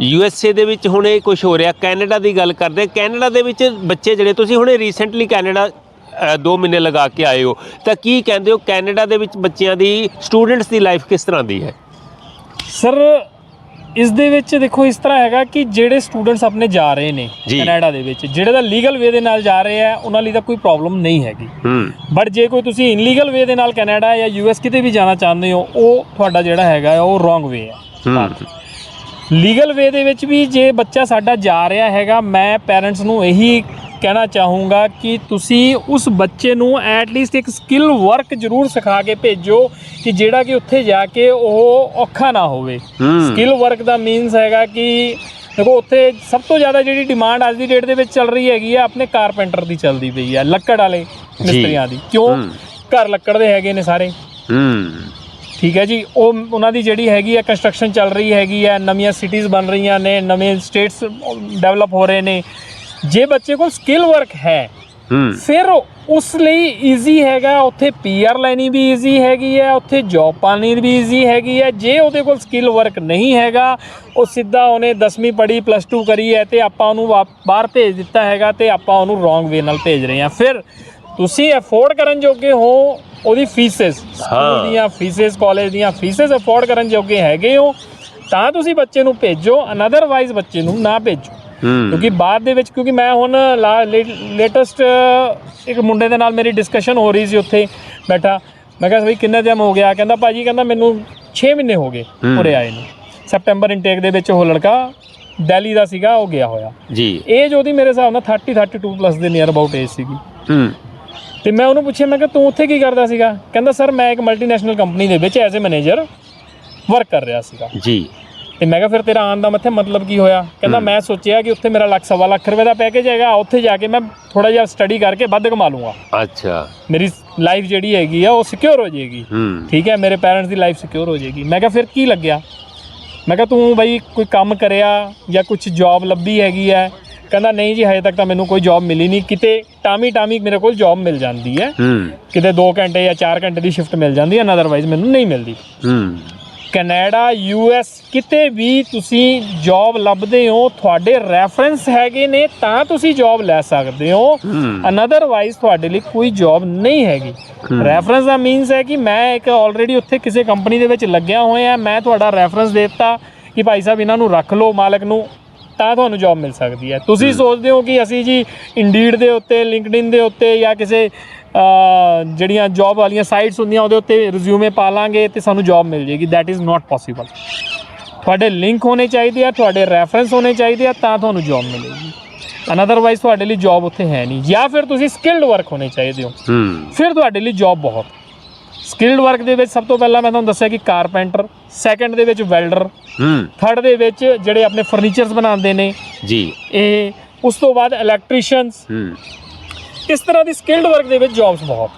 U S A ਦੇ ਵਿੱਚ ਹੁਣ ਇਹ ਕੁਝ ਹੋ ਰਿਹਾ ਕੈਨੇਡਾ ਦੀ ਗੱਲ ਕਰਦੇ। ਕੈਨੇਡਾ ਦੇ ਵਿੱਚ ਬੱਚੇ ਜਿਹੜੇ ਤੁਸੀਂ ਹੁਣੇ ਰੀਸੈਂਟਲੀ ਕੈਨੇਡਾ 2 ਮਹੀਨੇ ਲਗਾ ਕੇ ਆਏ ਹੋ। ਤਾਂ ਕੀ ਕਹਿੰਦੇ ਹੋ ਕੈਨੇਡਾ ਦੇ ਵਿੱਚ ਬੱਚਿਆਂ ਦੀ ਸਟੂਡੈਂਟਸ ਦੀ ਲਾਈਫ ਕਿਸ ਤਰ੍ਹਾਂ ਦੀ ਹੈ? ਸਰ ਇਸ ਦੇ ਵਿੱਚ ਦੇਖੋ ਇਸ ਤਰ੍ਹਾਂ ਹੈਗਾ ਕਿ ਜਿਹੜੇ ਸਟੂਡੈਂਟਸ ਆਪਣੇ ਜਾ ਰਹੇ ਨੇ। ਕੈਨੇਡਾ ਦੇ ਵਿੱਚ ਜਿਹੜੇ ਦਾ ਲੀਗਲ ਵੇ ਦੇ ਨਾਲ ਜਾ ਰਹੇ ਆ ਉਹਨਾਂ ਲਈ ਤਾਂ ਕੋਈ ਪ੍ਰੋਬਲਮ ਨਹੀਂ ਹੈਗੀ। ਬਟ ਜੇ ਕੋਈ ਤੁਸੀਂ ਇਨਲੀਗਲ ਵੇ ਦੇ ਨਾਲ ਕੈਨੇਡਾ ਜਾਂ ਯੂਐਸ ਕਿਤੇ ਵੀ ਜਾਣਾ ਚਾਹੁੰਦੇ ਹੋ ਉਹ ਤੁਹਾਡਾ ਜਿਹੜਾ ਹੈਗਾ ਉਹ ਰੋਂਗ ਵੇ ਹੂੰ। ਲੀਗਲ ਵੇ ਦੇ ਵਿੱਚ ਵੀ ਜੇ ਬੱਚਾ ਸਾਡਾ ਜਾ ਰਿਹਾ ਹੈਗਾ ਮੈਂ ਪੈਰੈਂਟਸ ਨੂੰ ਇਹੀ ਕਹਿਣਾ ਚਾਹੂੰਗਾ ਕਿ ਤੁਸੀਂ ਉਸ ਬੱਚੇ ਨੂੰ ਐਟ ਲੀਸਟ ਇੱਕ ਸਕਿੱਲ ਵਰਕ ਜ਼ਰੂਰ ਸਿਖਾ ਕੇ ਭੇਜੋ ਕਿ ਜਿਹੜਾ ਕਿ ਉੱਥੇ ਜਾ ਕੇ ਉਹ ਔਖਾ ਨਾ ਹੋਵੇ। ਸਕਿੱਲ ਵਰਕ ਦਾ ਮੀਨਸ ਹੈਗਾ ਕਿ ਦੇਖੋ ਉੱਥੇ ਸਭ ਤੋਂ ਜ਼ਿਆਦਾ ਜਿਹੜੀ ਡਿਮਾਂਡ ਅੱਜ ਦੀ ਡੇਟ ਦੇ ਵਿੱਚ ਚੱਲ ਰਹੀ ਹੈਗੀ ਆ ਆਪਣੇ ਕਾਰਪੈਂਟਰ ਦੀ ਚੱਲਦੀ ਪਈ ਹੈ ਲੱਕੜ ਵਾਲੇ ਮਿਸਤਰੀਆਂ ਦੀ। ਕਿਉਂ। ਘਰ ਲੱਕੜ ਦੇ ਹੈਗੇ ਨੇ ਸਾਰੇ। ਹੂੰ। ਠੀਕ ਹੈ ਜੀ ਉਹ ਉਹਨਾਂ ਦੀ ਜਿਹੜੀ ਹੈਗੀ ਹੈ ਕੰਸਟਰਕਸ਼ਨ ਚੱਲ ਰਹੀ ਹੈਗੀ ਹੈ ਨਵੀਆਂ ਸਿਟੀਜ਼ ਬਣ ਰਹੀਆਂ ਨੇ ਨਵੇਂ ਸਟੇਟਸ ਡਿਵੈਲਪ ਹੋ ਰਹੇ ਨੇ। ਜੇ ਬੱਚੇ ਕੋਲ ਸਕਿੱਲ ਵਰਕ ਹੈ ਫਿਰ ਉਸ ਲਈ ਈਜ਼ੀ ਹੈਗਾ ਉੱਥੇ ਪੀਆਰ ਲੈਣੀ ਵੀ ਈਜ਼ੀ ਹੈਗੀ ਹੈ ਉੱਥੇ ਜੌਬ ਪਾਣੀ ਵੀ ਈਜ਼ੀ ਹੈਗੀ ਹੈ। ਜੇ ਉਹਦੇ ਕੋਲ ਸਕਿੱਲ ਵਰਕ ਨਹੀਂ ਹੈਗਾ ਉਹ ਸਿੱਧਾ ਉਹਨੇ 10ਵੀਂ ਪੜ੍ਹੀ ਪਲੱਸ 2 ਕਰੀ ਹੈ ਤੇ ਆਪਾਂ ਉਹਨੂੰ ਬਾਹਰ ਭੇਜ ਦਿੱਤਾ ਹੈਗਾ ਤੇ ਆਪਾਂ ਉਹਨੂੰ ਰੋਂਗ ਵੇ ਨਾਲ ਭੇਜ ਰਹੇ ਹਾਂ। ਫਿਰ ਤੁਸੀਂ ਅਫੋਰਡ ਕਰਨ ਜੋਗੇ ਹੋ ਉਹਦੀ ਫੀਸਸ। ਸਕੂਲ ਦੀਆਂ ਫੀਸਸ ਕਾਲਜ ਦੀਆਂ ਫੀਸਸ ਅਫੋਰਡ ਕਰਨ ਜੋਗੇ ਹੈਗੇ ਹੋ ਤਾਂ ਤੁਸੀਂ ਬੱਚੇ ਨੂੰ ਭੇਜੋ ਅਨਦਰਵਾਈਜ਼ ਬੱਚੇ ਨੂੰ ਨਾ ਭੇਜੋ। ਕਿਉਂਕਿ ਬਾਅਦ ਦੇ ਵਿੱਚ ਕਿਉਂਕਿ ਮੈਂ ਹੁਣ ਲੇਟੈਸਟ ਇੱਕ ਮੁੰਡੇ ਦੇ ਨਾਲ ਮੇਰੀ ਡਿਸਕਸ਼ਨ ਹੋ ਰਹੀ ਸੀ ਉੱਥੇ ਬੈਠਾ। ਮੈਂ ਕਿਹਾ ਵੀ ਕਿੰਨਾ ਟਾਈਮ ਹੋ ਗਿਆ? ਕਹਿੰਦਾ ਭਾਜੀ ਕਹਿੰਦਾ ਮੈਨੂੰ 6 ਮਹੀਨੇ ਹੋ ਗਏ। ਉਰੇ ਆਏ ਨੂੰ। ਸੈਪਟੈਂਬਰ ਇਨਟੇਕ ਦੇ ਵਿੱਚ ਉਹ ਲੜਕਾ ਦਿੱਲੀ ਦਾ ਸੀਗਾ ਉਹ ਗਿਆ ਹੋਇਆ। ਜੀ। ਏਜ ਉਹਦੀ ਮੇਰੇ ਹਿਸਾਬ ਨਾਲ 30 32 ਪਲੱਸ ਦੇ ਨੀਅਰ ਅਬਾਊਟ ਏਜ ਸੀਗੀ। ਹੂੰ। ਤੇ ਮੈਂ ਉਹਨੂੰ ਪੁੱਛਿਆ ਮੈਂ ਕਿਹਾ ਤੂੰ ਉੱਥੇ ਕੀ ਕਰਦਾ ਸੀਗਾ? ਕਹਿੰਦਾ ਸਰ ਮੈਂ ਇੱਕ ਮਲਟੀਨੈਸ਼ਨਲ ਕੰਪਨੀ ਦੇ ਵਿੱਚ ਐਜ਼ ਅ ਮੈਨੇਜਰ ਵਰਕ ਕਰ ਰਿਹਾ ਸੀਗਾ। ਜੀ। ਤੇ ਮੈਂ ਕਿਹਾ ਫਿਰ ਤੇਰਾ ਆਉਣ ਦਾ ਮੱਥੇ ਮਤਲਬ ਕੀ ਹੋਇਆ? ਕਹਿੰਦਾ ਮੈਂ ਸੋਚਿਆ ਕਿ ਉੱਥੇ ਮੇਰਾ ਲੱਖ ਸਵਾ ਲੱਖ ਰੁਪਏ ਦਾ ਪੈਕੇਜ ਹੈਗਾ ਉੱਥੇ ਜਾ ਕੇ ਮੈਂ ਥੋੜਾ ਜਿਹਾ ਸਟੱਡੀ ਕਰਕੇ ਵੱਧ ਕਮਾ ਲੂੰਗਾ। ਅੱਛਾ। ਮੇਰੀ ਲਾਈਫ ਜਿਹੜੀ ਹੈਗੀ ਆ ਉਹ ਸਿਕਿਉਰ ਹੋ ਜਾਏਗੀ। ਠੀਕ ਹੈ ਮੇਰੇ ਪੈਰੈਂਟਸ ਦੀ ਲਾਈਫ ਸਿਕਿਉਰ ਹੋ ਜਾਏਗੀ। ਮੈਂ ਕਿਹਾ ਫਿਰ ਕੀ ਲੱਗਿਆ? ਮੈਂ ਕਿਹਾ ਤੂੰ ਬਈ ਕੋਈ ਕੰਮ ਕਰਿਆ ਜਾਂ ਕੁਝ ਜੌਬ ਲੱਭੀ ਹੈਗੀ ਹੈ? ਕਹਿੰਦਾ ਨਹੀਂ ਜੀ ਹਜੇ ਤੱਕ ਤਾਂ ਮੈਨੂੰ ਕੋਈ ਜੌਬ ਮਿਲੀ ਨਹੀਂ। ਕਿਤੇ ਟਾਮੀ ਟਾਮੀ ਮੇਰੇ ਕੋਲ ਜੌਬ ਮਿਲ ਜਾਂਦੀ ਹੈ। ਕਿਤੇ 2 ਘੰਟੇ ਜਾਂ 4 ਘੰਟੇ ਦੀ ਸ਼ਿਫਟ ਮਿਲ ਜਾਂਦੀ ਹੈ ਅਦਰਵਾਈਜ਼ ਮੈਨੂੰ ਨਹੀਂ ਮਿਲਦੀ। ਕੈਨੇਡਾ ਯੂਐਸ ਕਿਤੇ ਵੀ ਤੁਸੀਂ ਜੌਬ ਲੱਭਦੇ ਹੋ ਤੁਹਾਡੇ ਰੈਫਰੈਂਸ ਹੈਗੇ ਨੇ ਤਾਂ ਤੁਸੀਂ ਜੌਬ ਲੈ ਸਕਦੇ ਹੋ। ਅਨਦਰਵਾਈਜ਼ ਤੁਹਾਡੇ ਲਈ ਕੋਈ ਜੌਬ ਨਹੀਂ ਹੈਗੀ। ਰੈਫਰੈਂਸ ਦਾ ਮੀਨਸ ਹੈ ਕਿ ਮੈਂ ਇੱਕ ਆਲਰੇਡੀ ਉੱਥੇ ਕਿਸੇ ਕੰਪਨੀ ਦੇ ਵਿੱਚ ਲੱਗਿਆ ਹੋਇਆ ਮੈਂ ਤੁਹਾਡਾ ਰੈਫਰੈਂਸ ਦਿੱਤਾ ਕਿ ਭਾਈ ਸਾਹਿਬ ਇਹਨਾਂ ਨੂੰ ਰੱਖ ਲਓ ਮਾਲਕ ਨੂੰ ਤਾਂ ਤੁਹਾਨੂੰ ਜੌਬ ਮਿਲ ਸਕਦੀ ਹੈ। ਤੁਸੀਂ ਸੋਚਦੇ ਹੋ ਕਿ ਅਸੀਂ ਜੀ ਇੰਡੀਡ ਦੇ ਉੱਤੇ ਲਿੰਕਡਇਨ ਦੇ ਉੱਤੇ ਜਾਂ ਕਿਸੇ ਜਿਹੜੀਆਂ ਜੌਬ ਵਾਲੀਆਂ ਸਾਈਟਸ ਹੁੰਦੀਆਂ ਉਹਦੇ ਉੱਤੇ ਰਿਜ਼ਿਊਮੇ ਪਾ ਲਾਂਗੇ ਤੇ ਸਾਨੂੰ ਜੌਬ ਮਿਲ ਜੇਗੀ ਥੈਟ ਇਜ਼ ਨਾਟ ਪੋਸੀਬਲ ਤੁਹਾਡੇ ਲਿੰਕ ਹੋਣੇ ਚਾਹੀਦੇ ਆ ਤੁਹਾਡੇ ਰੈਫਰੈਂਸ ਹੋਣੇ ਚਾਹੀਦੇ ਆ ਤਾਂ ਤੁਹਾਨੂੰ ਜੌਬ ਮਿਲੇਗੀ। ਅਨਦਰਵਾਈਜ਼ ਤੁਹਾਡੇ ਲਈ ਜੌਬ ਉੱਥੇ ਹੈ ਨਹੀਂ। ਜਾਂ ਫਿਰ ਤੁਸੀਂ ਸਕਿਲਡ ਵਰਕ ਹੋਣੇ ਚਾਹੀਦੇ ਹੂੰ। ਫਿਰ ਤੁਹਾਡੇ ਲਈ ਜੌਬ ਬਹੁਤ ਸਕਿਲਡ ਵਰਕ ਦੇ ਵਿੱਚ ਸਭ ਤੋਂ ਪਹਿਲਾਂ ਮੈਂ ਤੁਹਾਨੂੰ ਦੱਸਿਆ ਕਿ ਕਾਰਪੈਂਟਰ ਸੈਕੰਡ ਦੇ ਵਿੱਚ ਵੈਲਡਰ ਹੂੰ। ਥਰਡ ਦੇ ਵਿੱਚ ਜਿਹੜੇ ਆਪਣੇ ਫਰਨੀਚਰਸ ਬਣਾਉਂਦੇ ਨੇ। ਜੀ। ਇਹ ਉਸ ਤੋਂ ਬਾਅਦ ਇਲੈਕਟ੍ਰੀਸ਼ੀਅਨਸ ਹੂੰ। ਇਸ ਤਰ੍ਹਾਂ ਦੀ ਸਕਿਲਡ ਵਰਕ ਦੇ ਵਿੱਚ ਜੌਬਸ ਬਹੁਤ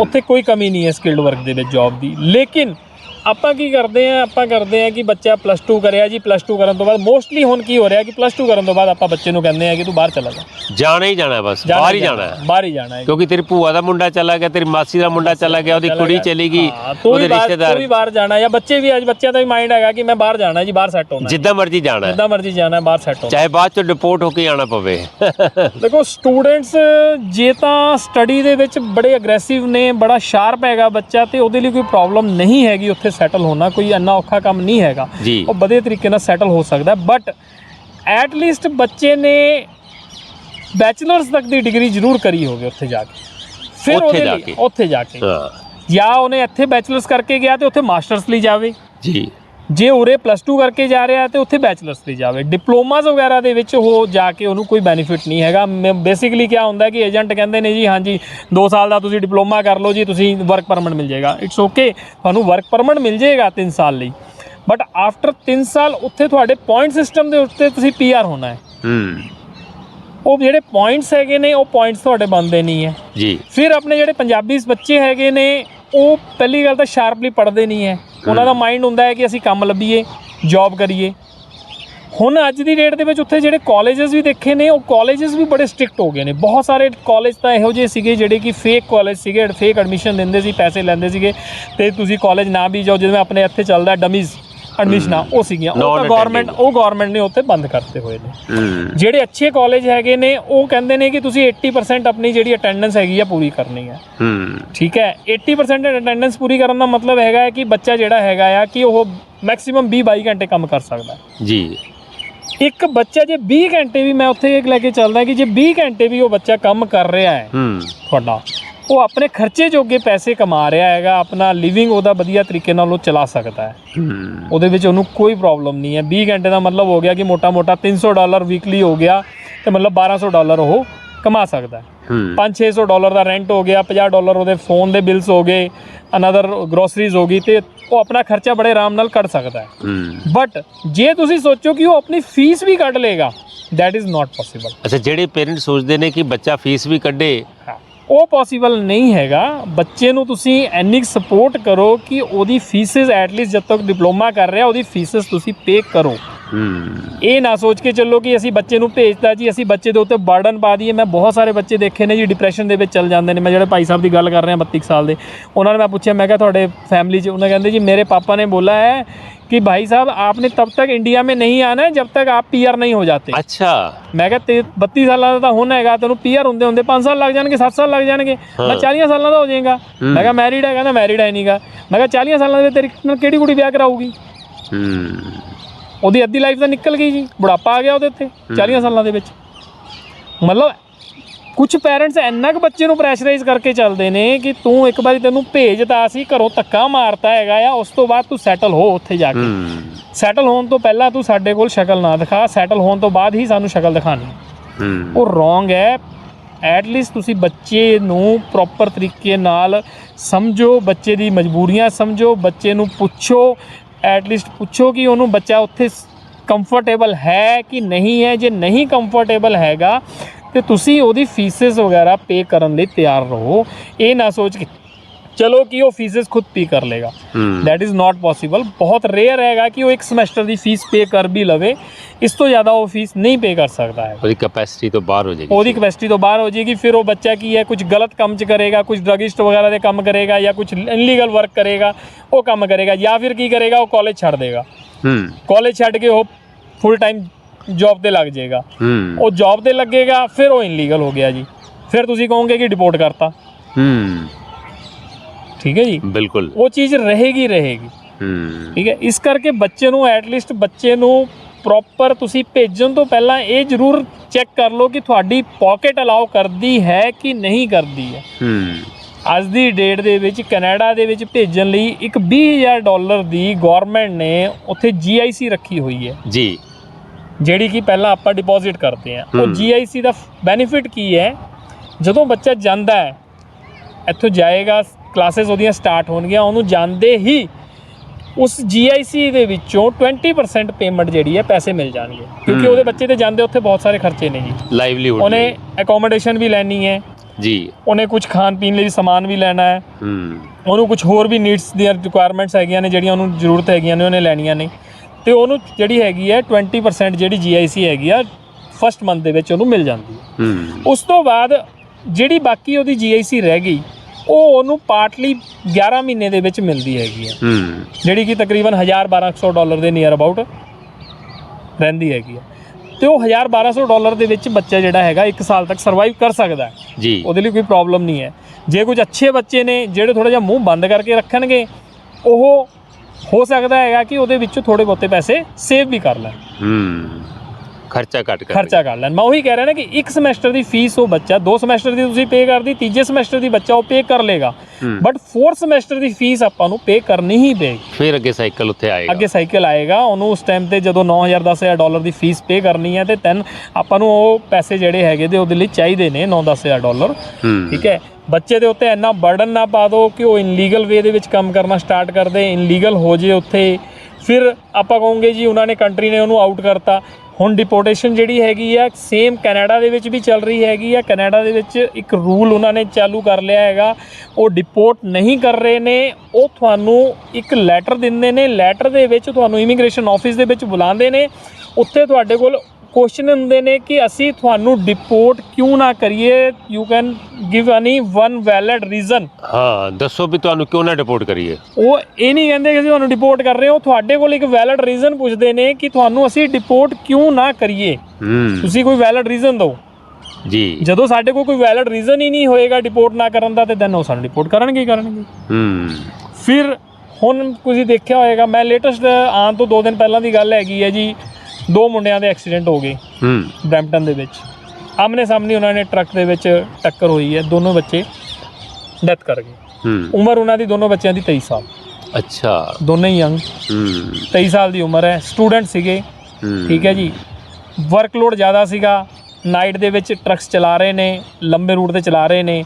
ਉੱਥੇ ਕੋਈ ਕਮੀ ਨਹੀਂ ਹੈ ਸਕਿਲਡ ਵਰਕ ਦੇ ਵਿੱਚ ਜੌਬ ਦੀ। ਲੇਕਿਨ ਆਪਾਂ ਕੀ ਕਰਦੇ ਆ ਆਪਾਂ ਕਰਦੇ ਆ ਕਿ ਬੱਚਾ ਪਲੱਸ 2 ਕਰਿਆ ਜੀ ਪਲੱਸ 2 ਕਰਨ ਤੋਂ ਬਾਅਦ ਮੋਸਟਲੀ ਹੁਣ ਕੀ ਹੋ ਰਿਹਾ ਕਿ ਪਲੱਸ 2 ਕਰਨ ਤੋਂ ਬਾਅਦ ਆਪਾਂ ਬੱਚੇ ਨੂੰ ਕਹਿੰਦੇ ਆ ਕਿ ਤੂੰ ਬਾਹਰ ਚਲਾ ਜਾ। ਜਾਣਾ ਹੀ ਜਾਣਾ ਬਸ ਬਾਹਰ ਹੀ ਜਾਣਾ ਬਾਹਰ ਹੀ ਜਾਣਾ ਹੈ। ਕਿਉਂਕਿ ਤੇਰੀ ਭੂਆ ਦਾ ਮੁੰਡਾ ਚਲਾ ਗਿਆ ਤੇਰੀ ਮਾਸੀ ਦਾ ਮੁੰਡਾ ਚਲਾ ਗਿਆ ਉਹਦੀ ਕੁੜੀ ਚਲੀ ਗਈ ਉਹਦੇ ਤੂੰ ਰਿਸ਼ਤੇਦਾਰ ਵੀ ਬਾਹਰ ਜਾਣਾ ਜਾਂ ਬੱਚੇ ਵੀ ਅੱਜ ਬੱਚਿਆਂ ਦਾ ਵੀ ਮਾਈਂਡ ਹੈਗਾ ਕਿ ਮੈਂ ਬਾਹਰ ਜਾਣਾ ਜੀ ਬਾਹਰ ਸੈੱਟ ਹੋਣਾ ਜਿੱਦਾਂ ਮਰਜ਼ੀ ਜਾਣਾ ਜਿੱਦਾਂ ਮਰਜ਼ੀ ਜਾਣਾ ਬਾਹਰ ਸੈੱਟ ਹੋਣਾ ਚਾਹੇ ਬਾਅਦ ਚ ਡਿਪੋਰਟ ਹੋ ਕੇ ਆਣਾ ਪਵੇ। ਦੇਖੋ ਸਟੂਡੈਂਟਸ ਜੇ ਤਾਂ ਸਟੱਡੀ ਦੇ ਵਿੱਚ ਬੜੇ ਅਗਰੈਸਿਵ ਨੇ ਬੜਾ ਸ਼ਾਰਪ ਹੈਗਾ ਬੱਚਾ ਤੇ ਉਹਦੇ ਲਈ ਕੋਈ ਪ੍ਰੋਬਲਮ ਨਹੀਂ ਹੈਗੀ ਉੱਥੇ ਸੈਟਲ ਹੋਣਾ ਕੋਈ ਇੰਨਾ ਔਖਾ ਕੰਮ ਨਹੀਂ ਹੈਗਾ। ਉਹ ਵਧੀਆ ਤਰੀਕੇ ਨਾਲ ਸੈਟਲ ਹੋ ਸਕਦਾ ਬਟ ਐਟ ਲੀਸਟ ਬੱਚੇ ਨੇ ਬੈਚਲਰਸ ਤੱਕ ਦੀ ਡਿਗਰੀ ਜ਼ਰੂਰ ਕਰੀ ਹੋਵੇ ਉੱਥੇ ਜਾ ਕੇ। ਫਿਰ ਉੱਥੇ ਜਾ ਕੇ। ਉੱਥੇ ਜਾ ਕੇ। ਹਾਂ। ਜਾਂ ਉਹਨੇ ਇੱਥੇ ਬੈਚਲਰਸ ਕਰਕੇ ਗਿਆ ਤੇ ਉੱਥੇ ਮਾਸਟਰਸ ਲਈ ਜਾਵੇ। ਜੀ। ਜੇ ਉਰੇ ਪਲੱਸ 2 ਕਰਕੇ ਜਾ ਰਿਹਾ ਤੇ ਉੱਥੇ ਬੈਚਲਰਸ ਲਈ ਜਾਵੇ। ਡਿਪਲੋਮਾਸ ਵਗੈਰਾ ਦੇ ਵਿੱਚ ਉਹ ਜਾ ਕੇ ਉਹਨੂੰ ਕੋਈ ਬੈਨੀਫਿਟ ਨਹੀਂ ਹੈਗਾ। ਬੇਸਿਕਲੀ ਕੀ ਹੁੰਦਾ ਕਿ ਏਜੰਟ ਕਹਿੰਦੇ ਨੇ ਜੀ ਹਾਂਜੀ 2 ਸਾਲ ਦਾ ਤੁਸੀਂ ਡਿਪਲੋਮਾ ਕਰ ਲਓ ਜੀ ਤੁਸੀਂ ਵਰਕ ਪਰਮਿਟ ਮਿਲ ਜਾਏਗਾ। ਇਟਸ ਓਕੇ ਤੁਹਾਨੂੰ ਵਰਕ ਪਰਮਿਟ ਮਿਲ ਜਾਏਗਾ 3 ਸਾਲ ਲਈ। ਬਟ ਆਫਟਰ 3 ਸਾਲ ਉੱਥੇ ਤੁਹਾਡੇ ਪੁਆਇੰਟ ਸਿਸਟਮ ਦੇ ਉੱਤੇ ਤੁਸੀਂ ਪੀਆਰ ਹੋਣਾ ਹੈ। ਹੂੰ। ਉਹ ਜਿਹੜੇ ਪੁਆਇੰਟਸ ਹੈਗੇ ਨੇ ਉਹ ਪੁਆਇੰਟਸ ਤੁਹਾਡੇ ਬਣਦੇ ਨਹੀਂ ਹੈ। ਜੀ। ਫਿਰ ਆਪਣੇ ਜਿਹੜੇ ਪੰਜਾਬੀ ਬੱਚੇ ਹੈਗੇ ਨੇ ਉਹ ਪਹਿਲੀ ਗੱਲ ਤਾਂ ਸ਼ਾਰਪਲੀ ਪੜ੍ਹਦੇ ਨਹੀਂ ਹੈ। ਉਹਨਾਂ ਦਾ ਮਾਈਂਡ ਹੁੰਦਾ ਹੈ ਕਿ ਅਸੀਂ ਕੰਮ ਲੱਭੀਏ ਜੌਬ ਕਰੀਏ। ਹੁਣ ਅੱਜ ਦੀ ਡੇਟ ਦੇ ਵਿੱਚ ਉੱਥੇ ਜਿਹੜੇ ਕਾਲਜਸ ਵੀ ਦੇਖੇ ਨੇ, ਉਹ ਕਾਲਜਸ ਵੀ ਬੜੇ ਸਟ੍ਰਿਕਟ ਹੋ ਗਏ ਨੇ। ਬਹੁਤ ਸਾਰੇ ਕਾਲਜ ਤਾਂ ਇਹੋ ਜਿਹੇ ਸੀਗੇ ਜਿਹੜੇ ਕਿ ਫੇਕ ਕਾਲਜ ਸੀਗੇ ਫੇਕ ਐਡਮਿਸ਼ਨ ਦਿੰਦੇ ਸੀ, ਪੈਸੇ ਲੈਂਦੇ ਸੀਗੇ। ਤੇ ਤੁਸੀਂ ਕਾਲਜ ਨਾ ਵੀ ਜਾਓ, ਜਿਵੇਂ ਆਪਣੇ ਇੱਥੇ ਚੱਲਦਾ ਡਮੀਜ਼ ਐਡਮਿਸ਼ਨਾਂ ਉਹ ਸੀਗੀਆਂ। ਉਹ ਤਾਂ। ਗਵਰਨਮੈਂਟ ਉਹ ਗਵਰਨਮੈਂਟ ਨੇ ਉੱਥੇ ਬੰਦ ਕਰਤੇ ਹੋਏ ਨੇ। ਜਿਹੜੇ ਅੱਛੇ ਕਾਲਜ ਹੈਗੇ ਨੇ ਉਹ ਕਹਿੰਦੇ ਨੇ ਕਿ ਤੁਸੀਂ 80% ਆਪਣੀ ਜਿਹੜੀ ਅਟੈਂਡੈਂਸ ਹੈਗੀ ਆ ਪੂਰੀ ਕਰਨੀ ਹੈ। ਠੀਕ ਹੈ? 80% ਅਟੈਂਡੈਂਸ ਪੂਰੀ ਕਰਨ ਦਾ ਮਤਲਬ ਹੈਗਾ ਹੈ ਕਿ ਬੱਚਾ ਜਿਹੜਾ ਹੈਗਾ ਆ ਕਿ ਉਹ ਮੈਕਸਿਮਮ 20 22 ਘੰਟੇ ਕੰਮ ਕਰ ਸਕਦਾ। ਜੀ। ਇੱਕ ਬੱਚਾ ਜੇ 20 ਘੰਟੇ ਵੀ ਮੈਂ ਉੱਥੇ ਲੈ ਕੇ ਚੱਲਦਾ ਕਿ ਜੇ 20 ਘੰਟੇ ਵੀ ਉਹ ਬੱਚਾ ਕੰਮ ਕਰ ਰਿਹਾ ਹੈ ਹੂੰ। ਤੁਹਾਡਾ। ਉਹ ਆਪਣੇ ਖਰਚੇ ਜੋਗੇ ਪੈਸੇ ਕਮਾ ਰਿਹਾ ਹੈਗਾ ਆਪਣਾ ਲਿਵਿੰਗ ਉਹਦਾ ਵਧੀਆ ਤਰੀਕੇ ਨਾਲ ਉਹ ਚਲਾ ਸਕਦਾ ਹੈ। ਉਹਦੇ ਵਿੱਚ ਉਹਨੂੰ ਕੋਈ ਪ੍ਰੋਬਲਮ ਨਹੀਂ ਹੈ। 20 ਘੰਟੇ ਦਾ ਮਤਲਬ ਹੋ ਗਿਆ ਕਿ ਮੋਟਾ-ਮੋਟਾ 300 ਡਾਲਰ ਵੀਕਲੀ ਹੋ ਗਿਆ ਤੇ ਮਤਲਬ 1200 ਡਾਲਰ ਉਹ ਕਮਾ ਸਕਦਾ ਹੈ। ਹੂੰ। 5-600 ਡਾਲਰ ਦਾ ਰੈਂਟ ਹੋ ਗਿਆ 50 ਡਾਲਰ ਉਹਦੇ ਫੋਨ ਦੇ ਬਿਲਸ ਹੋ ਗਏ ਅਨਦਰ ਗਰੋਸਰੀਜ਼ ਹੋ ਗਈ ਤੇ ਉਹ ਆਪਣਾ ਖਰਚਾ ਬੜੇ ਆਰਾਮ ਨਾਲ ਕੱਢ ਸਕਦਾ ਹੈ। ਹੂੰ। ਬਟ ਜੇ ਤੁਸੀਂ ਸੋਚੋ ਕਿ ਉਹ ਆਪਣੀ ਫੀਸ ਵੀ ਕੱਢ ਲੇਗਾ that is not possible ਅੱਛਾ ਜਿਹੜੇ ਪੇਰੈਂਟਸ ਸੋਚਦੇ ਨੇ ਕਿ ਬੱਚਾ ਫੀਸ ਵੀ ਕੱਢੇ ਉਹ ਪੋਸੀਬਲ ਨਹੀਂ ਹੈਗਾ। ਬੱਚੇ ਨੂੰ ਤੁਸੀਂ ਇੰਨੀ ਸਪੋਰਟ ਕਰੋ ਕਿ ਉਹਦੀ ਫੀਸਿਸ ਐਟਲੀਸਟ ਜਦ ਤੱਕ ਡਿਪਲੋਮਾ ਕਰ ਰਿਹਾ, ਉਹਦੀ ਫੀਸਿਸ ਤੁਸੀਂ ਪੇ ਕਰੋ। ਇਹ ਨਾ ਸੋਚ ਕੇ ਚੱਲੋ ਕਿ ਅਸੀਂ ਬੱਚੇ ਨੂੰ ਭੇਜਤਾ ਜੀ ਅਸੀਂ ਬੱਚੇ ਦੇ ਉੱਤੇ ਬਰਡਨ ਪਾ ਦਈਏ ਮੈਂ ਬਹੁਤ ਸਾਰੇ ਬੱਚੇ ਦੇਖੇ ਨੇ ਜੀ ਡਿਪਰੈਸ਼ਨ ਦੇ ਵਿੱਚ ਚਲ ਜਾਂਦੇ ਨੇ ਮੈਂ ਜਿਹੜੇ ਭਾਈ ਸਾਹਿਬ ਦੀ ਗੱਲ ਕਰ ਰਿਹਾ 32 ਕੁ ਸਾਲ ਦੇ ਉਹਨਾਂ ਨੇ ਮੈਂ ਪੁੱਛਿਆ ਮੈਂ ਕਿਹਾ ਤੁਹਾਡੇ फैमिली ਚ ਉਹਨਾਂ ਕਹਿੰਦੇ जी मेरे पापा ने बोला है कि भाई साहब आपने तब तक इंडिया में नहीं आना है जब तक आप पीआर नहीं हो जाते ਅੱਛਾ ਮੈਂ ਕਿਹਾ ਤੇ 32 ਸਾਲਾਂ ਦਾ ਤਾਂ ਹੁਣ ਹੈਗਾ ਤੈਨੂੰ ਪੀਆਰ ਹੁੰਦੇ ਹੁੰਦੇ 5 ਸਾਲ ਲੱਗ ਜਾਣਗੇ 7 ਸਾਲ ਲੱਗ ਜਾਣਗੇ ਮੈਂ 40 ਸਾਲਾਂ ਦਾ ਹੋ ਜਾਏਗਾ ਮੈਂ ਕਿਹਾ ਮੈਰਿਡ ਹੈ ਕਹਿੰਦਾ ਮੈਰਿਡ ਹੈ ਨਹੀਂਗਾ ਮੈਂ ਕਿਹਾ 40 ਸਾਲਾਂ ਦੇ ਵਿੱਚ ਤੇਰੀ ਨਾਲ ਕਿਹੜੀ ਕੁੜੀ ਵਿਆਹ ਕਰਾਊਗੀ ਹੂੰ ਉਹਦੀ ਅੱਧੀ ਲਾਈਫ ਤਾਂ ਨਿਕਲ ਗਈ ਜੀ। ਬੁਢਾਪਾ ਆ ਗਿਆ ਉਹਦੇ ਉੱਤੇ 40 ਸਾਲਾਂ ਦੇ ਵਿੱਚ। ਮਤਲਬ ਕੁਝ ਪੈਰੈਂਟਸ ਇੰਨਾ ਕੁ ਬੱਚੇ ਨੂੰ ਪ੍ਰੈਸ਼ਰਾਈਜ਼ ਕਰਕੇ ਚੱਲਦੇ ਨੇ ਕਿ ਤੂੰ ਇੱਕ ਵਾਰੀ ਤੈਨੂੰ ਭੇਜਤਾ ਸੀ ਘਰੋਂ ਧੱਕਾ ਮਾਰਤਾ ਹੈਗਾ ਆ ਉਸ ਤੋਂ ਬਾਅਦ ਤੂੰ ਸੈਟਲ ਹੋ ਉੱਥੇ ਜਾ ਕੇ। ਸੈਟਲ ਹੋਣ ਤੋਂ ਪਹਿਲਾਂ ਤੂੰ ਸਾਡੇ ਕੋਲ ਸ਼ਕਲ ਨਾ ਦਿਖਾ ਸੈਟਲ ਹੋਣ ਤੋਂ ਬਾਅਦ ਹੀ ਸਾਨੂੰ ਸ਼ਕਲ ਦਿਖਾਣੀ। ਉਹ ਰੋਂਗ ਹੈ। ਐਟ ਲੀਸਟ ਤੁਸੀਂ ਬੱਚੇ ਨੂੰ ਪ੍ਰੋਪਰ ਤਰੀਕੇ ਨਾਲ ਸਮਝੋ ਬੱਚੇ ਦੀ ਮਜਬੂਰੀਆਂ ਸਮਝੋ ਬੱਚੇ ਨੂੰ ਪੁੱਛੋ ਐਟ ਲੀਸਟ ਪੁੱਛੋ ਕਿ ਉਹਨੂੰ ਬੱਚਾ ਉੱਥੇ ਕੰਫਰਟੇਬਲ ਹੈ ਕਿ ਨਹੀਂ ਹੈ। ਜੇ ਨਹੀਂ ਕੰਫਰਟੇਬਲ ਹੈਗਾ, ਤੇ ਤੁਸੀਂ ਉਹਦੀ ਫੀਸਿਸ ਵਗੈਰਾ ਪੇ ਕਰਨ ਲਈ ਤਿਆਰ ਰਹੋ। ਇਹ ਨਾ ਸੋਚ ਕੇ ਚਲੋ ਕਿ ਉਹ ਫੀਸਿਸ ਖੁਦ ਪੇ ਕਰ ਲੇਗਾ ਦੈਟ ਇਜ਼ ਨਾਟ ਪੋਸੀਬਲ ਬਹੁਤ ਰੇਅਰ ਹੈਗਾ ਕਿ ਉਹ ਇੱਕ ਸਮੈਸਟਰ ਦੀ ਫੀਸ ਪੇ ਕਰ ਵੀ ਲਵੇ। ਇਸ ਤੋਂ ਜ਼ਿਆਦਾ ਉਹ ਫੀਸ ਨਹੀਂ ਪੇ ਕਰ ਸਕਦਾ ਹੈ ਉਹਦੀ ਕੈਪੈਸਿਟੀ ਤੋਂ ਬਾਹਰ ਹੋ ਜਾਏਗੀ। ਉਹਦੀ ਕਪੈਸਿਟੀ ਤੋਂ ਬਾਹਰ ਹੋ ਜਾਏਗੀ। ਫਿਰ ਉਹ ਬੱਚਾ ਕੀ ਹੈ? ਕੁਝ ਗਲਤ ਕੰਮ ਚ ਕਰੇਗਾ ਕੁਝ ਡਰਗਿਸਟ ਵਗੈਰਾ ਦੇ ਕੰਮ ਕਰੇਗਾ ਜਾਂ ਕੁਝ ਇਨਲੀਗਲ ਵਰਕ ਕਰੇਗਾ ਉਹ ਕੰਮ ਕਰੇਗਾ ਜਾਂ ਫਿਰ ਕੀ ਕਰੇਗਾ? ਉਹ ਕਾਲਜ ਛੱਡ ਦੇਗਾ। ਹੂੰ। ਕਾਲਜ ਛੱਡ ਕੇ ਉਹ ਫੁੱਲ ਟਾਈਮ ਜੌਬ ਤੇ ਲੱਗ ਜਾਏਗਾ। ਉਹ ਜੌਬ ਤੇ ਲੱਗੇਗਾ ਫਿਰ ਉਹ ਇਨਲੀਗਲ ਹੋ ਗਿਆ ਜੀ। ਫਿਰ ਤੁਸੀਂ ਕਹੋਗੇ ਕਿ ਡਿਪੋਰਟ ਕਰਤਾ। ਹੂੰ। ਠੀਕ ਹੈ ਜੀ? ਬਿਲਕੁਲ। ਉਹ ਚੀਜ਼ ਰਹੇਗੀ ਰਹੇਗੀ। ਹੂੰ। ਠੀਕ ਹੈ? ਇਸ ਕਰਕੇ ਬੱਚੇ ਨੂੰ ਐਟ ਲੀਸਟ ਬੱਚੇ ਨੂੰ ਪ੍ਰੋਪਰ ਤੁਸੀਂ ਭੇਜਣ ਤੋਂ ਪਹਿਲਾਂ ਇਹ ਜ਼ਰੂਰ ਚੈੱਕ ਕਰ ਲਓ ਕਿ ਤੁਹਾਡੀ ਪਾਕਟ ਅਲਾਉ ਕਰਦੀ ਹੈ ਕਿ ਨਹੀਂ ਕਰਦੀ ਹੈ। ਹੂੰ। ਅੱਜ ਦੀ ਡੇਟ ਦੇ ਵਿੱਚ ਕੈਨੇਡਾ ਦੇ ਵਿੱਚ ਭੇਜਣ ਲਈ ਇੱਕ 20000 ਡਾਲਰ ਦੀ ਗਵਰਨਮੈਂਟ ਨੇ ਉੱਥੇ GIC ਰੱਖੀ ਹੋਈ ਹੈ। ਜੀ। ਜਿਹੜੀ ਕਿ ਪਹਿਲਾਂ ਆਪਾਂ ਡਿਪੋਜ਼ਿਟ ਕਰਦੇ ਆ ਉਹ। GIC ਦਾ ਬੈਨੀਫਿਟ ਕੀ ਹੈ? ਜਦੋਂ ਬੱਚਾ ਜਾਂਦਾ ਹੈ ਇੱਥੋਂ ਜਾਏਗਾ ਕਲਾਸਿਸ ਉਹਦੀਆਂ ਸਟਾਰਟ ਹੋਣਗੀਆਂ ਉਹਨੂੰ ਜਾਂਦੇ ਹੀ ਉਸ GIC ਦੇ ਵਿੱਚੋਂ 20% ਪੇਮੈਂਟ ਜਿਹੜੀ ਹੈ ਪੈਸੇ ਮਿਲ ਜਾਣਗੇ। ਕਿਉਂਕਿ। ਉਹਦੇ ਬੱਚੇ ਤੇ ਜਾਂਦੇ ਉੱਥੇ ਬਹੁਤ ਸਾਰੇ ਖਰਚੇ ਨੇ ਜੀ। ਲਾਈਵਲੀਹੁੱਡ ਉਹਨੇ ਅਕੋਮੋਡੇਸ਼ਨ ਵੀ ਲੈਣੀ ਹੈ। ਜੀ। ਉਹਨੇ ਕੁਝ ਖਾਣ ਪੀਣ ਲਈ ਸਮਾਨ ਵੀ ਲੈਣਾ ਹੈ। ਹੂੰ। ਉਹਨੂੰ ਕੁਝ ਹੋਰ ਵੀ ਨੀਡਸ ਦੀਆਂ ਰਿਕੁਆਇਰਮੈਂਟਸ ਹੈਗੀਆਂ ਨੇ ਜਿਹੜੀਆਂ ਉਹਨੂੰ ਜ਼ਰੂਰਤ ਹੈਗੀਆਂ ਨੇ ਉਹਨੇ ਲੈਣੀਆਂ ਨੇ। ਤੇ ਉਹਨੂੰ ਜਿਹੜੀ ਹੈਗੀ ਹੈ 20% ਜਿਹੜੀ GIC ਹੈਗੀ ਆ ਫਸਟ ਮੰਥ ਦੇ ਵਿੱਚ ਉਹਨੂੰ ਮਿਲ ਜਾਂਦੀ ਹੈ। ਹੂੰ। ਉਸ ਤੋਂ ਬਾਅਦ ਜਿਹੜੀ ਬਾਕੀ ਉਹਦੀ GIC ਰਹਿ ਗਈ ਉਹ ਉਹਨੂੰ ਪਾਰਟਲੀ 11 ਮਹੀਨੇ ਦੇ ਵਿੱਚ ਮਿਲਦੀ ਹੈਗੀ ਹੈ ਹੂੰ। ਜਿਹੜੀ ਕਿ ਤਕਰੀਬਨ 1000 1200 ਡਾਲਰ ਦੇ ਨੀਅਰ ਅਬਾਊਟ ਰਹਿੰਦੀ ਹੈਗੀ ਹੈ ਤੇ ਉਹ 1000 1200 ਡਾਲਰ ਦੇ ਵਿੱਚ ਬੱਚਾ ਜਿਹੜਾ ਹੈਗਾ 1 ਸਾਲ ਤੱਕ ਸਰਵਾਈਵ ਕਰ ਸਕਦਾ ਹੈ। ਜੀ। ਉਹਦੇ ਲਈ ਕੋਈ ਪ੍ਰੋਬਲਮ ਨਹੀਂ ਹੈ। ਜੇ ਕੁਝ ਅੱਛੇ ਬੱਚੇ ਨੇ ਜਿਹੜੇ ਥੋੜਾ ਜਿਹਾ ਮੂੰਹ ਬੰਦ ਕਰਕੇ ਰੱਖਣਗੇ ਉਹ ਹੋ ਸਕਦਾ ਹੈਗਾ ਕਿ ਉਹਦੇ ਵਿੱਚੋਂ ਥੋੜੇ ਬਹੁਤੇ ਪੈਸੇ ਸੇਵ ਵੀ ਕਰ ਲੈਣ। ਹੂੰ। ਖਰਚਾ ਘੱਟ ਕਰ ਖਰਚਾ ਕਰ ਲੈਣ। ਮੈਂ ਉਹੀ ਕਹਿ ਰਿਹਾ ਨਾ ਕਿ ਇੱਕ ਸਮੈਸਟਰ ਦੀ ਫੀਸ ਉਹ ਬੱਚਾ ਦੋ ਸਮੈਸਟਰ ਦੀ ਤੁਸੀਂ ਪੇ ਕਰਦੀ ਤੀਜੇ ਸਮੈਸਟਰ ਦੀ ਬੱਚਾ ਉਹ ਪੇ ਕਰ ਲੇਗਾ। ਬਟ ਫੋਰਥ ਸਮੈਸਟਰ ਦੀ ਫੀਸ ਆਪਾਂ ਨੂੰ ਪੇ ਕਰਨੀ ਹੀ ਪਏਗੀ। ਫਿਰ ਅੱਗੇ ਸਾਈਕਲ ਉੱਥੇ ਆਏਗਾ। ਅੱਗੇ ਸਾਈਕਲ ਆਏਗਾ। ਉਹਨੂੰ ਉਸ ਟਾਈਮ ਤੇ ਜਦੋਂ 9000 10000 ਡਾਲਰ ਦੀ ਫੀਸ ਪੇ ਕਰਨੀ ਹੈ ਤੇ ਤੈਨ ਆਪਾਂ ਨੂੰ ਉਹ ਪੈਸੇ ਜਿਹੜੇ ਹੈਗੇ ਦੇ ਉਹਦੇ ਲਈ ਚਾਹੀਦੇ ਨੇ 9-10000 ਡਾਲਰ ਠੀਕ ਹੈ? ਬੱਚੇ ਦੇ ਉੱਤੇ ਇੰਨਾ ਬਰਡਨ ਨਾ ਪਾ ਦਿਓ ਕਿ ਉਹ ਇਨਲੀਗਲ ਵੇ ਦੇ ਵਿੱਚ ਕੰਮ ਕਰਨਾ ਸਟਾਰਟ ਕਰ ਦੇ ਇਨਲੀਗਲ ਹੋ ਜੇ ਉੱਥੇ। ਫਿਰ ਆਪਾਂ ਕਹੋਗੇ ਜੀ ਉਹਨਾਂ ਨੇ ਕੰਟਰੀ ਨੇ ਉਹਨੂੰ ਆਊਟ ਕਰਤਾ। ਹੁਣ ਡਿਪੋਰਟੇਸ਼ਨ ਜਿਹੜੀ ਹੈਗੀ ਆ ਸੇਮ ਕੈਨੇਡਾ ਦੇ ਵਿੱਚ ਵੀ ਚੱਲ ਰਹੀ ਹੈਗੀ ਆ। ਕੈਨੇਡਾ ਦੇ ਵਿੱਚ ਇੱਕ ਰੂਲ ਉਹਨਾਂ ਨੇ ਚਾਲੂ ਕਰ ਲਿਆ ਹੈਗਾ। ਉਹ ਡਿਪੋਰਟ ਨਹੀਂ ਕਰ ਰਹੇ ਨੇ। ਉਹ ਤੁਹਾਨੂੰ ਇੱਕ ਲੈਟਰ ਦਿੰਦੇ ਨੇ। ਲੈਟਰ ਦੇ ਵਿੱਚ ਤੁਹਾਨੂੰ ਇਮੀਗ੍ਰੇਸ਼ਨ ਆਫਿਸ ਦੇ ਵਿੱਚ ਬੁਲਾਉਂਦੇ ਨੇ। ਉੱਥੇ ਤੁਹਾਡੇ ਕੋਲ ਕੁਐਸਚਨ ਹੁੰਦੇ ਨੇ ਕਿ ਅਸੀਂ ਤੁਹਾਨੂੰ ਡਿਪੋਰਟ ਕਿਉਂ ਨਾ ਕਰੀਏ? You can give any one valid reason ਹਾਂ ਦੱਸੋ ਵੀ ਤੁਹਾਨੂੰ ਕਿਉਂ ਨਾ ਰਿਪੋਰਟ ਕਰੀਏ? ਉਹ ਇਹ ਨਹੀਂ ਕਹਿੰਦੇ ਕਿ ਅਸੀਂ ਤੁਹਾਨੂੰ ਡਿਪੋਰਟ ਕਰ ਰਹੇ ਹਾਂ। ਉਹ ਤੁਹਾਡੇ ਕੋਲ ਇੱਕ ਵੈਲਿਡ ਰੀਜ਼ਨ ਪੁੱਛਦੇ ਨੇ ਕਿ ਤੁਹਾਨੂੰ ਅਸੀਂ ਡਿਪੋਰਟ ਕਿਉਂ ਨਾ ਕਰੀਏ? ਤੁਸੀਂ ਕੋਈ ਵੈਲਿਡ ਰੀਜ਼ਨ ਦਿਓ। ਜੀ। ਜਦੋਂ ਸਾਡੇ ਕੋਲ ਕੋਈ ਵੈਲਿਡ ਰੀਜ਼ਨ ਹੀ ਨਹੀਂ ਹੋਏਗਾ ਡਿਪੋਰਟ ਨਾ ਕਰਨ ਦਾ ਤੇ ਦੈਨ ਉਹ ਸਾਨੂੰ ਡਿਪੋਰਟ ਕਰਨਗੇ ਹੀ ਕਰਨਗੇ? ਹੂੰ। ਫਿਰ ਹੁਣ ਤੁਸੀਂ ਦੇਖਿਆ ਹੋਏਗਾ ਮੈਂ ਲੇਟੈਸਟ ਆਉਣ ਤੋਂ 2 ਦਿਨ ਪਹਿਲਾਂ ਦੀ ਗੱਲ ਹੈਗੀ ਹੈ ਜੀ। ਦੋ ਮੁੰਡਿਆਂ ਦੇ ਐਕਸੀਡੈਂਟ ਹੋ ਗਏ ਹੂੰ। ਬ੍ਰੈਂਪਟਨ ਦੇ ਵਿੱਚ। ਆਮਨੇ ਸਾਹਮਣੇ ਉਹਨਾਂ ਨੇ ਟਰੱਕ ਦੇ ਵਿੱਚ ਟੱਕਰ ਹੋਈ ਹੈ ਦੋਨੋਂ ਬੱਚੇ ਡੈਥ ਕਰ ਗਏ। ਹੂੰ। ਉਮਰ ਉਹਨਾਂ ਦੀ ਦੋਨੋਂ ਬੱਚਿਆਂ ਦੀ 23 ਸਾਲ। ਅੱਛਾ। ਦੋਨੇ ਹੀ ਯੰਗ ਹੂੰ। 23 ਸਾਲ ਦੀ ਉਮਰ ਹੈ ਸਟੂਡੈਂਟ ਸੀਗੇ। ਹੂੰ। ਠੀਕ ਹੈ ਜੀ। ਵਰਕਲੋਡ ਜ਼ਿਆਦਾ ਸੀਗਾ। ਨਾਈਟ ਦੇ ਵਿੱਚ ਟਰੱਕਸ ਚਲਾ ਰਹੇ ਨੇ ਲੰਬੇ ਰੂਟ ਤੇ ਚਲਾ ਰਹੇ ਨੇ।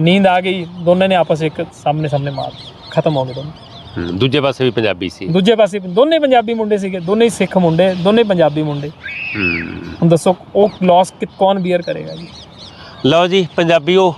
ਨੀਂਦ ਆ ਗਈ। ਦੋਨੇ ਨੇ ਆਪਸ ਇੱਕ ਸਾਹਮਣੇ ਸਾਹਮਣੇ ਮਾਰ ਖਤਮ ਹੋ ਗਏ ਦੋਨੋਂ। ਹੂੰ, ਦੂਜੇ ਪਾਸੇ ਵੀ ਪੰਜਾਬੀ ਸੀ। ਦੂਜੇ ਪਾਸੇ ਦੋਨੇ ਪੰਜਾਬੀ ਮੁੰਡੇ ਸੀਗੇ ਦੋਨੇ ਹੀ ਸਿੱਖ ਮੁੰਡੇ ਦੋਨੇ ਪੰਜਾਬੀ ਮੁੰਡੇ। ਹੂੰ। ਹੁਣ ਦੱਸੋ ਉਹ ਲਾਸ ਕੌਣ ਬੀਅਰ ਕਰੇਗਾ ਜੀ? ਲਓ ਜੀ ਪੰਜਾਬੀਓ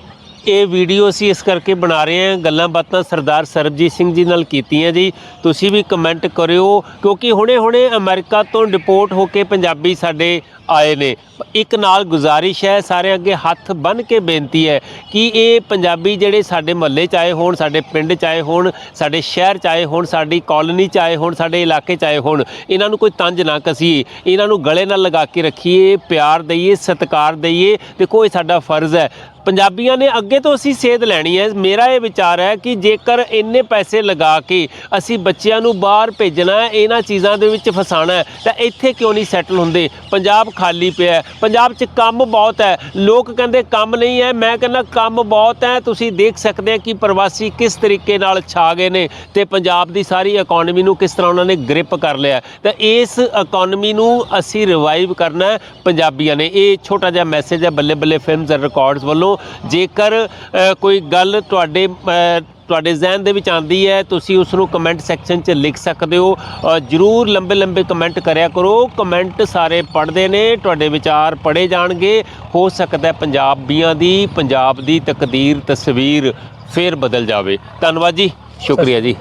ਇਹ ਵੀਡੀਓ ਅਸੀਂ ਇਸ ਕਰਕੇ ਬਣਾ ਰਹੇ ਹਾਂ ਗੱਲਾਂ ਬਾਤਾਂ ਸਰਦਾਰ ਸਰਬਜੀਤ ਸਿੰਘ ਜੀ ਨਾਲ ਕੀਤੀਆਂ ਜੀ। ਤੁਸੀਂ ਵੀ ਕਮੈਂਟ ਕਰਿਓ ਕਿਉਂਕਿ ਹੁਣੇ-ਹੁਣੇ ਅਮਰੀਕਾ ਤੋਂ ਡਿਪੋਰਟ ਹੋ ਕੇ ਪੰਜਾਬੀ ਸਾਡੇ ਆਏ ਨੇ। ਇੱਕ ਨਾਲ ਗੁਜ਼ਾਰਿਸ਼ ਹੈ ਸਾਰਿਆਂ ਅੱਗੇ ਹੱਥ ਬੰਨ ਕੇ ਬੇਨਤੀ ਹੈ ਕਿ ਇਹ ਪੰਜਾਬੀ ਜਿਹੜੇ ਸਾਡੇ ਮਹੱਲੇ 'ਚ ਆਏ ਹੋਣ, ਸਾਡੇ ਪਿੰਡ 'ਚ ਆਏ ਹੋਣ, ਸਾਡੇ ਸ਼ਹਿਰ 'ਚ ਆਏ ਹੋਣ, ਸਾਡੀ ਕਾਲੋਨੀ 'ਚ ਆਏ ਹੋਣ, ਸਾਡੇ ਇਲਾਕੇ 'ਚ ਆਏ ਹੋਣ, ਇਹਨਾਂ ਨੂੰ ਕੋਈ ਤੰਜ ਨਾ ਕਸੀਏ। ਇਹਨਾਂ ਨੂੰ ਗਲੇ ਨਾਲ ਲਗਾ ਕੇ ਰੱਖੀਏ, ਪਿਆਰ ਦਈਏ, ਸਤਿਕਾਰ ਦਈਏ। ਦੇਖੋ, ਇਹ ਸਾਡਾ ਫਰਜ਼ ਹੈ। ਪੰਜਾਬੀਆਂ ਨੇ ਅੱਗੇ ਤੋਂ ਅਸੀਂ ਸੇਧ ਲੈਣੀ ਹੈ। ਮੇਰਾ ਇਹ ਵਿਚਾਰ ਹੈ ਕਿ ਜੇਕਰ ਇੰਨੇ ਪੈਸੇ ਲਗਾ ਕੇ ਅਸੀਂ ਬੱਚਿਆਂ ਨੂੰ ਬਾਹਰ ਭੇਜਣਾ ਹੈ, ਇਹਨਾਂ ਚੀਜ਼ਾਂ ਦੇ ਵਿੱਚ ਫਸਾਣਾ ਹੈ, ਤਾਂ ਇੱਥੇ ਕਿਉਂ ਨਹੀਂ ਸੈਟਲ ਹੁੰਦੇ? ਪੰਜਾਬ ਖਾਲੀ ਪਿਆ ਹੈ। ਪੰਜਾਬ 'ਚ ਕੰਮ ਬਹੁਤ ਹੈ। ਲੋਕ ਕਹਿੰਦੇ ਕੰਮ ਨਹੀਂ ਹੈ। ਮੈਂ ਕਹਿੰਦਾ ਕੰਮ ਬਹੁਤ ਹੈ। ਤੁਸੀਂ ਦੇਖ ਸਕਦੇ ਆ ਕਿ ਪ੍ਰਵਾਸੀ ਕਿਸ ਤਰੀਕੇ ਨਾਲ ਛਾ ਗਏ ਨੇ ਤੇ ਪੰਜਾਬ ਦੀ ਸਾਰੀ ਇਕਨੋਮੀ ਨੂੰ ਕਿਸ ਤਰ੍ਹਾਂ ਉਹਨਾਂ ਨੇ ਗ੍ਰਿਪ ਕਰ ਲਿਆ ਹੈ। ਤਾਂ ਇਸ ਇਕਨੋਮੀ ਨੂੰ ਅਸੀਂ ਰਿਵਾਈਵ ਕਰਨਾ ਹੈ ਪੰਜਾਬੀਆਂ ਨੇ। ਇਹ ਛੋਟਾ ਜਿਹਾ ਮੈਸੇਜ ਹੈ ਬੱਲੇ ਬੱਲੇ ਫਿਲਮਸ ਐਂਡ ਰਿਕਾਰਡਸ ਵੱਲੋਂ। ਜੇਕਰ ਅ, ਕੋਈ ਗੱਲ ਤੁਹਾਡੇ ਅ, ਤੁਹਾਡੇ ਜ਼ਿਹਨ ਦੇ ਵਿੱਚ ਆਂਦੀ ਹੈ, ਤੁਸੀਂ ਉਸ ਨੂੰ ਕਮੈਂਟ ਸੈਕਸ਼ਨ 'ਚ ਲਿਖ ਸਕਦੇ ਹੋ। ਜਰੂਰ ਲੰਬੇ ਲੰਬੇ ਕਮੈਂਟ ਕਰਿਆ ਕਰੋ। ਕਮੈਂਟ ਸਾਰੇ ਪੜ੍ਹਦੇ ਨੇ, ਤੁਹਾਡੇ ਵਿਚਾਰ ਪੜ੍ਹੇ ਜਾਣਗੇ। ਹੋ ਸਕਦਾ ਹੈ ਪੰਜਾਬੀਆਂ ਦੀ, ਪੰਜਾਬ ਦੀ ਤਕਦੀਰ, ਤਸਵੀਰ ਫੇਰ ਬਦਲ ਜਾਵੇ। ਧੰਨਵਾਦ ਜੀ। ਸ਼ੁਕਰੀਆ ਜੀ।